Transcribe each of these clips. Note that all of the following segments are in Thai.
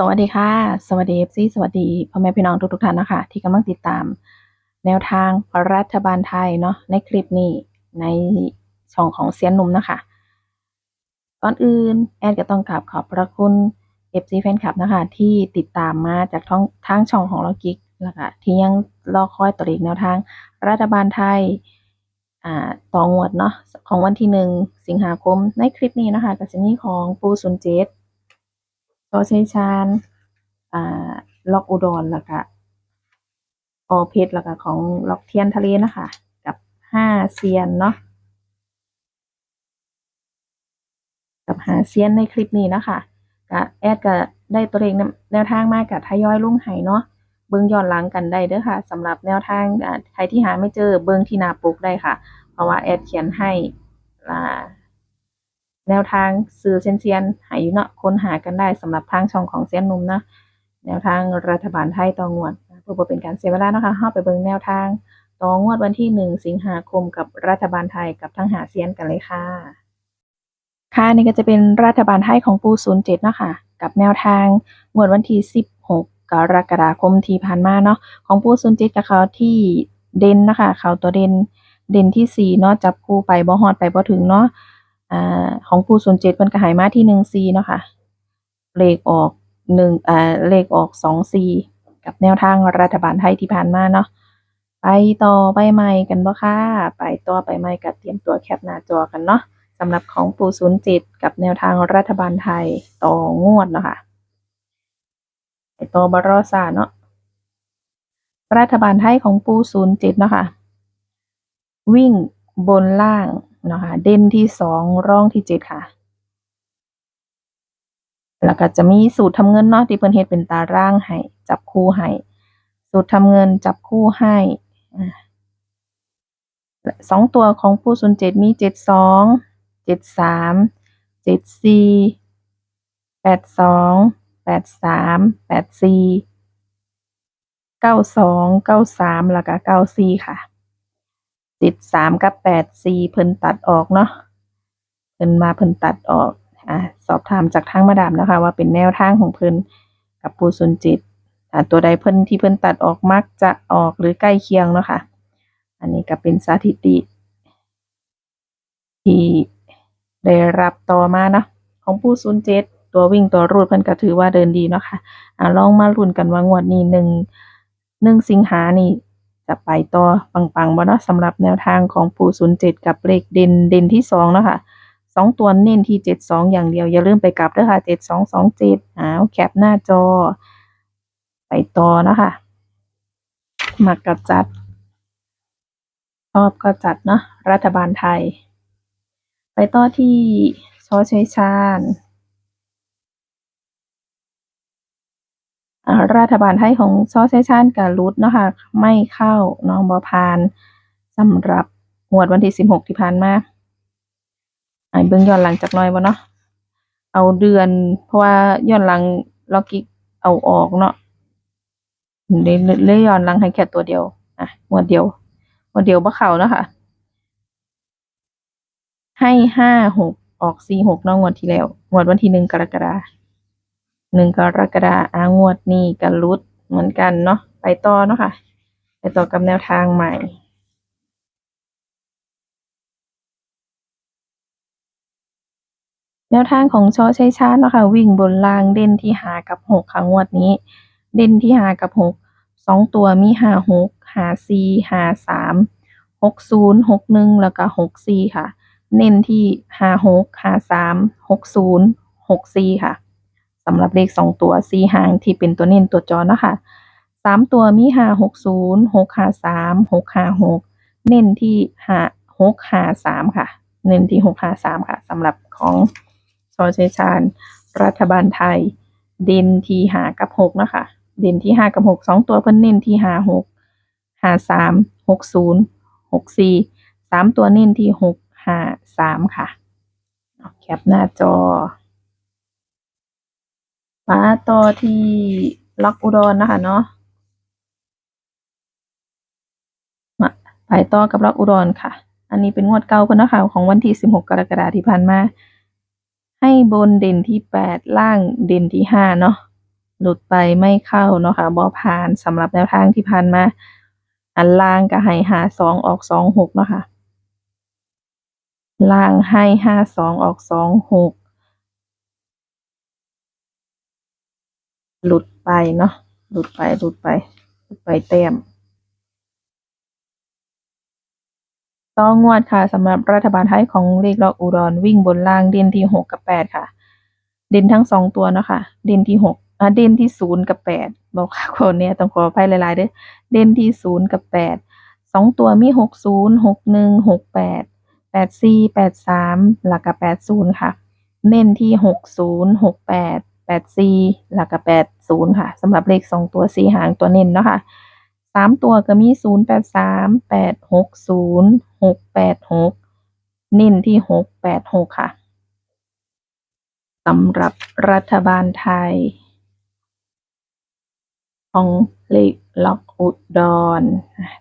สวัสดีค่ะ สวัสดี FC สวัสดีพ่อแม่พี่น้องทุกๆท่านนะคะ ที่กำลังติดตาม แนวทางรัฐบาลไทยเนาะในคลิปนี้ในช่องของเซียนหนุ่มนะคะก่อนอื่นแอดก็ต้องกราบขอบพระคุณ FC แฟนคลับนะคะ ที่ติดตามมาจากท้องทางช่องของเรากิกแล้วก็ที่ยังรอคอยตัวเลขแนวทาง รัฐบาลไทยอ่าต่องวดเนาะของวันที่หนึ่งสิงหาคมในคลิปนี้นะคะก็จะมีของปูซุนเจต โซชัยชาญอ่าล็อกอุดรแล้วก็ออเพชรแล้วก็ของล็อกเทียนทะเลนะคะ กับห้าเซียนเนาะกับหาเซียนในคลิปนี้นะคะก็แอดก็ได้ตัวเลขแนวทางมากกับทยอยลุ่งไห้เนาะเบิ่งย้อนหลังกันได้เด้อค่ะสำหรับแนวทางใครที่หาไม่เจอเบิ่งที่นาปกได้ค่ะ เพราะว่าแอดเขียนให้อ่า แนวทางสื่อเซียนเซียนหายอยู่เนาะค้นหากันได้สำหรับทางช่องของเซียนนุ่มนะแนวทางรัฐบาลไทยต่องวดเพื่อเป็นการเสียเวลาเนาะคะเฮาไปเบิ่งแนวทางต่องวดวันที่หนึ่งสิงหาคมกับรัฐบาลไทยกับทั้งหาเซียนกันเลยค่ะ ค่ะนี่ก็จะเป็นรัฐบาลไทยของปู07เนาะค่ะกับแนวทางงวดวันที่ 16 กรกฎาคมที่ผ่านมาเนาะของปู07กับเขาที่เด่นนะคะเขาตัวเด่นเด่นที่4เนาะจับคู่ไปบ่ฮอดไปบ่ถึงเนาะ อ่าของผู้ศูนย์เจ็ดเพิ่นก็หายมาที่หนึ่งซีเนาะค่ะเลขออกหนึ่งอ่าเลขออกสองซีกับแนวทางรัฐบาลไทยที่ผ่านมาเนาะไปต่อไปใหม่กันบ่ค่ะไปต่อไปใหม่กับเตรียมตัวแคปหน้าจอกันเนาะสำหรับของปูศูนย์เจ็ดกับแนวทางรัฐบาลไทยต่องวดเนาะค่ะไปต่อบรอซาเนาะรัฐบาลไทยของปูศูนย์เจ็ดเนาะค่ะวิ่งบนล่าง นะคะ เด่นที่สองร่องที่เจ็ดค่ะ แล้วก็จะมีสูตรทำเงินเนาะที่เพิ่นเฮ็ดเป็นตารางให้จับคู่ให้สูตรทำเงินจับคู่ให้สองตัวของผู้ศูนย์เจ็ดมีเจ็ดสองเจ็ดสามเจ็ดสี่แปดสองแปดสามแปดสี่เก้าสองเก้าสามแล้วก็เก้าสี่ค่ะ ติดสามกับแปดสี่เพิ่นตัดออกเนาะเพิ่นมาเพิ่นตัดออกอ่าสอบถามจากทางมาดามนะคะ ว่าเป็นแนวทางของเพิ่นกับปูซุนจิตอ่าตัวใดเพิ่นที่เพิ่นตัดออกมักจะออกหรือใกล้เคียงเนาะค่ะ อันนี้ก็เป็นสถิติ ที่ได้รับต่อมาเนาะของปูซุนเจ็ดตัววิ่งตัวรูดเพิ่นก็ถือว่าเดินดีเนาะค่ะอ่าลองมาลุ้นกันว่างวดนี้หนึ่งหนึ่งสิงหานี่ จะไปต่อปังๆบ่เนาะสำหรับแนวทางของปูศูนย์เจ็ดกับเลขเด่นเด่นที่สองเนาะค่ะสองตัวเน้นที่เจ็ดสองอย่างเดียว อย่าลืมไปกลับด้วยค่ะเจ็ดสองสองเจ็ดอ้าวแคปหน้าจอ ไปต่อเนาะค่ะมักกะจัดชอบก็จัดเนาะรัฐบาลไทย ไปต่อที่ชอชัยชาญ อ่า รัฐบาลไทยของซอสไซชันกับรุดเนาะค่ะไม่เข้าน้องบอพานสำหรับงวดวันที่สิบหกที่ผ่านมาไอ้เบิ่งย้อนหลังจากน้อยบ่เนาะเอาเดือน เพราะว่าย้อนหลังล็อกกิกเอาออกเนาะเลยเลยย้อนหลังให้แค่ตัวเดียวอะงวดเดียวงวดเดียวบ่เข้าเนาะค่ะ ให้ห้าหกออกสี่หกนาะงวดที่แล้วงวดวันที่หนึ่งกรกฎาคม หนึ่งกรกฎาอางวดนี้กันรุดเหมือนกันเนาะไปต่อเนาะค่ะ ไปต่อกับแนวทางใหม่แนวทางของชอชัยชาติเนาะค่ะวิ่งบนล่างเด่นที่หากับหกค่ะงวดนี้ เด่นที่หากับหกสองตัวมีหาหกหาสี่หาสามหกศูนย์หกหนึ่งแล้วก็หกสี่ค่ะ เน้นที่หาหกหาสามหกศูนย์หกสี่ค่ะ สำหรับเลขสองตัวสี่หางที่เป็นตัวเน้นตัวจอเนาะค่ะสามตัวมีห้าหกศูนย์หกห้าสามหกห้าหกเน้นที่ห้าหกห้าสามค่ะ เน้นที่หกห้าสามค่ะสำหรับของชอชัยชาญรัฐบาลไทย เด่นที่หากับหกเนาะคะเด่นที่ห้ากับหกสองตัวเพิ่นเน้นที่หาหกห้าสามหกศูนย์หกสี่สามตัวเน้นที่หกห้าสามค่ะเอาแคปหน้าจอ มาต่อที่ล็อกอุดรนะคะเนาะมาไปต่อกับล็อกอุดรค่ะ อันนี้เป็นงวดเก่าเพิ่นนาะคะของวันที่ 16 กรกฎาคมที่ผ่านมา ให้บนเด่นที่ 8 ล่างเด่นที่ 5 เนาะหลุดไปไม่เข้าเนาะค่ะบ่ผ่านสำหรับแนวทางที่ผ่านมา อันล่างก็ให้หาสองออกสองหกเนาะค่ะล่างให้ห้าสองออกสองหก หลุดไปเนาะหลุดไปหลุดไปหลุดไปแต้มต้องงวดค่ะสำหรับรัฐบาลไทยของเลขล็อกอุดรวิ่งบนล่างเด่นที่หกกับแปดค่ะ เด่นทั้งสองตัวเนาะค่ะเด่นที่หกอ่าเด่นที่ศูนย์กับแปดบอกค่ะคนเนี้ยต้องขออภัยหลายๆเด้อเด่นที่ศูนย์กับแปดสองตัวมีหกศูนย์หกหนึ่งหกแปดแปดสี่แปดสามหลักกับแปดศูนย์ค่ะ เน้นที่หกศูนย์หกแปด แปดสี่หลักกับแปดศูนย์ค่ะสำหรับเลขสองตัวสี่หางตัวเน้นเนาะค่ะสามตัวก็มีศูนย์แปดสามแปดหกศูนย์หกแปดหกเน้นที่หกแปดหกค่ะสำหรับรัฐบาลไทย ของเลขล็อกอุดร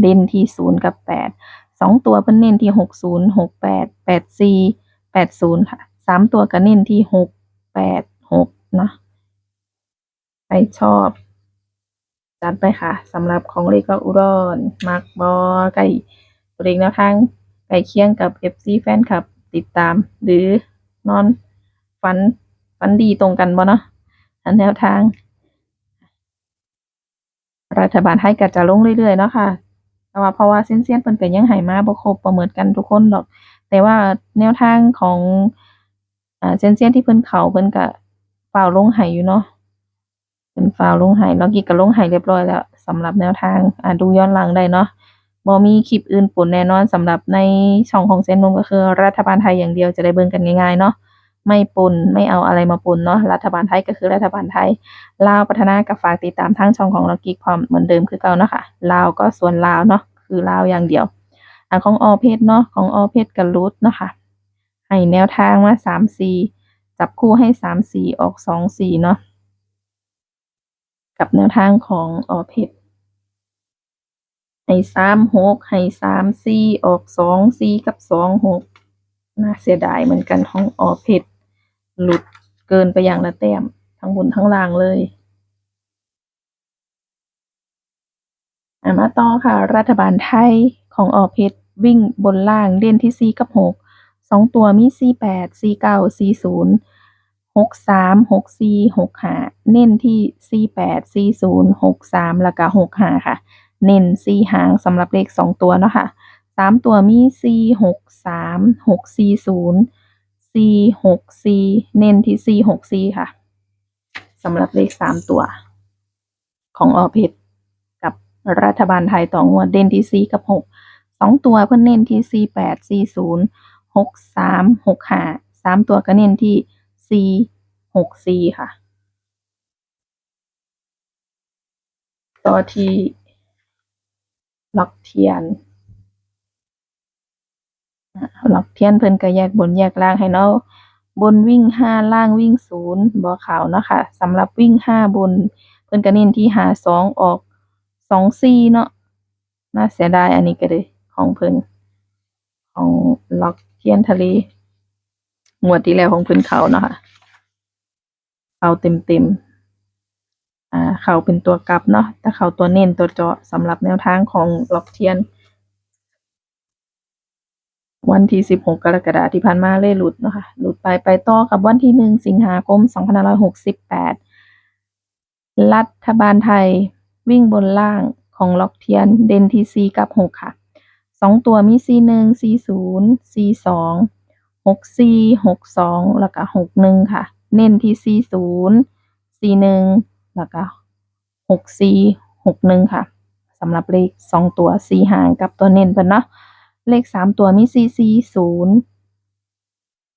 เด่นที่ศูนย์กับแปดสองตัวเพิ่นเน้นที่หกศูนย์หกแปดแปดสี่แปดศูนย์ค่ะสามตัวก็เน้นที่หกแปด นาะใครชอบ จัดไปค่ะสำหรับของเลขล็อกอุดรมักบอไก่ตัวเลขแนวทางไก่เคียงกับ FC แฟนคลับติดตาม หรือนอนฝันฝันดีตรงกันบ่เนาะอันแนวทาง รัฐบาลไทยก็จะลงเรื่อยๆเนาะค่ะแต่ว่าเพราะว่าเส้นเซียนๆเพิ่นก็ยังให้มาบ่ครบบ่เมือนกันทุกคนดอก แต่ว่าแนวทางของอ่าเส้นเซียนๆที่เพิ่นเขาเพิ่นก็ ฝ่าวลงให้อยู่เนาะเพิ่นฝ่าวลงห้แล้วกี้ก็ลงให้เรียบร้อยแล้วสำหรับแนวทางอ่าดูย้อนหลังได้เนาะบ่มีคลิปอื่นปนแน่นอนสำหรับในช่องของเส้นนมก็คือรัฐบาลไทยอย่างเดียวจะได้เบิ่งกันง่ายๆเนาะไม่ปนไม่เอาอะไรมาปนเนาะรัฐบาลไทยก็คือรัฐบาลไทยลาวพัฒนากับฝากติดตามทางช่องของเรากิกพร้อมเหมือนเดิมคือเก่าเนาะค่ะลาวก็ส่วนลาวเนาะคือลาวอย่างเดียวอันของออเพชรเนาะของออเพชรกับรูทเนาะค่ะให้แนวทางมาสามสี่ จับคู่ให้สามสี่ออกสองสี่เนาะกับแนวทางของออเพชรให้สามหกให้สามสี่ออกสองสี่กับสองหกน่าเสียดายเหมือนกันของออเพชรหลุดเกินไปอย่างละแต้มทั้งบนทั้งล่างเลยอะมาต่อค่ะ รัฐบาลไทยของออเพชรวิ่งบนล่างเด่นที่สี่กับหกสองตัวมีสี่แปดสี่เก้าสี่ศูนย์ หกสามหกสี่หกห้าเน้นที่สี่แปดสี่ศูนย์หกสามแล้วก็หกห้าค่ะ เน้นสี่หางสำหรับเลขสองตัวเนาะค่ะสามตัวมีสี่หกสามหกสี่ศูนย์สี่หกสี่เน้นที่สี่หกสี่ค่ะสำหรับเลขสามตัว ของออเพชรกับรัฐบาลไทยต่องวดเด่นที่สี่กับหกสองตัวเพื่อนเน้นที่สี่แปดสี่ศูนย์หกสามหกห้าสามตัวก็เน้นที่ สี่หกสี่ค่ะ ต่อที่ล็อกเทียนล็อกเทียนเพิ่นก็แยกบนแยกล่างให้เนาะบนวิ่งห้าล่างวิ่งศูนย์บ่ขาวเนาะค่ะสำหรับวิ่งห้าบน เพิ่นก็เน้นที่หาสองออกสองสี่เนาะน่าเสียดายอันนี้ก็เลยของเพิ่นของล็อกเทียนทะเล งวดที่แล้วของเพิ่นเขาเนาะค่ะเขาเต็มเต็มอ่าเขาเป็นตัวกลับเนาะแต่เขาตัวเน้นตัวเจาะสำหรับแนวทางของล็อกเทียน วันที่ 16 กรกฎาคมที่ผ่านมาเลยหลุดเนาะค่ะหลุดไปไปต่อกับวันที่ 1 สิงหาคม 2568 รัฐบาลไทยวิ่งบนล่างของล็อกเทียนเด่นที่4กับ 6 ค่ะสองตัวมี 41 40 42 64 62แล้วก็61ค่ะ เน้นที่40 41แล้วก็64 61ค่ะสำหรับเลข2ตัว4หางกับตัวเน้นเพิ่นเนาะเลขสามตัวมีสี่สี่ศูนย์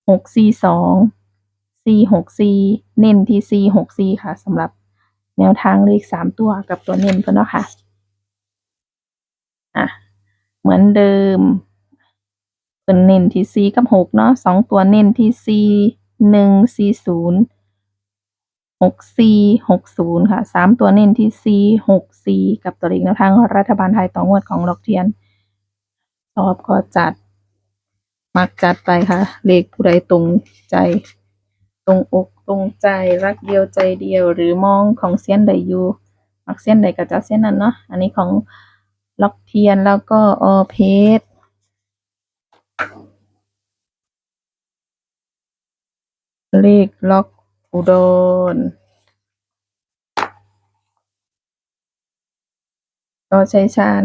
หกสี่สองสี่หกสี่เน้นที่สี่หกสี่ค่ะสำหรับแนวทางเลขสามตัวกับตัวเน้นเพื่นเนาะค่ะอะเหมือนเดิม เป็นเน้นที่สี่กับหกเนาะสองตัวเน้นที่สี่หนึ่งสี่ศูนย์หกสี่หกศูนย์ค่ะสามตัวเน้นที่สี่หกสี่กับตัวเลขแนวทางรัฐบาลไทยต่องวดของล็อกเทียนชอบก็จัด มักจัดไปค่ะ เลขผู้ใดตรงใจ ตรงอกตรงใจรักเดียวใจเดียว หรือมองของเซียนใดอยู่มักเซียนใดก็จะเส้นนั้นเนาะอันนี้ของล็อกเทียนแล้วก็ออเพชร เลขล็อกอุดรต่อชัยชาญ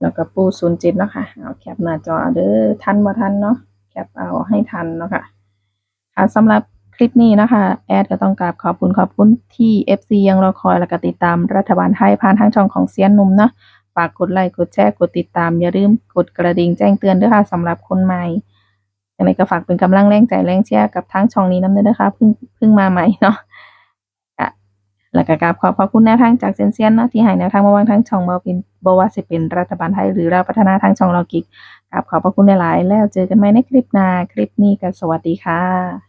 แล้วก็ปูศูนย์จ็ดเนาะค่ะ เอาแคปหน้าจอเด้อทันบ่ทันเนาะ แคปเอาให้ทันเนาะค่ะ ค่ะสำหรับคลิปนี้นะคะ แอดก็ต้องกราบขอบคุณขอบคุณที่ FC ยังรอคอย แล้วก็ติดตามรัฐบาลไทยผ่านทางช่องของเซียนหนุ่มเนาะ ฝากกดไลค์กดแชร์กดติดตาม อย่าลืมกดกระดิ่งแจ้งเตือนด้วยค่ะสำหรับคนใหม่ยังไงก็ฝากเป็นกำลังแรงใจแรงเชียร์กับทางช่องนี้น้ำเด้อนะคะเพิ่งเพิ่งมาใหม่เนาะค่ะแล้วก็กราบขอบพระคุณแนวทางจากเซนเซียนเนาะที่ให้แนวทางมาวางทางช่องบ่เป็นบว่าสิเป็นรัฐบาลไทยหรือเราพัฒนาทางช่องเรากิกกราบขอบพระคุณหลาย ๆ แล้วเจอกันใหม่ในคลิปหน้าคลิปนี้ก็สวัสดีค่ะ